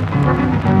Música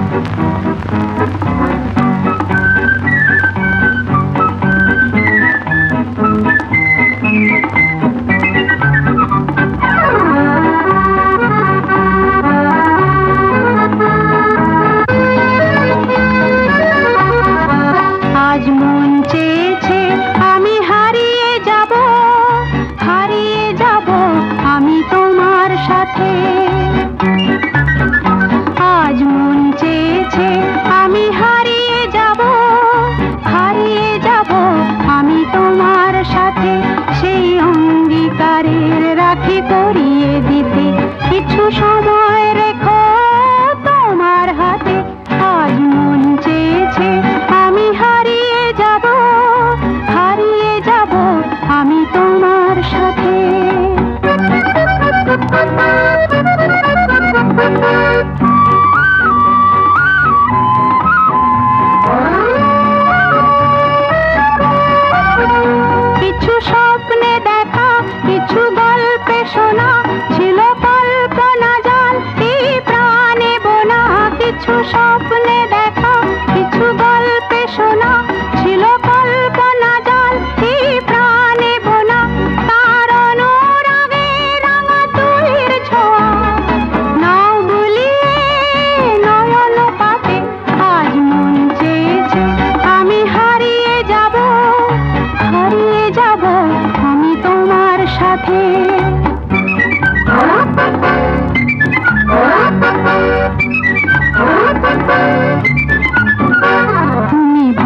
কিছু স্বপ্নে দেখা কিছু গল্পে শোনা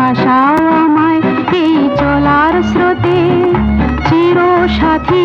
ভাষাও আমায় এই চলার স্রোতে চির সাথী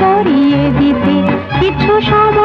তরিয়ে দিতে কিছু সব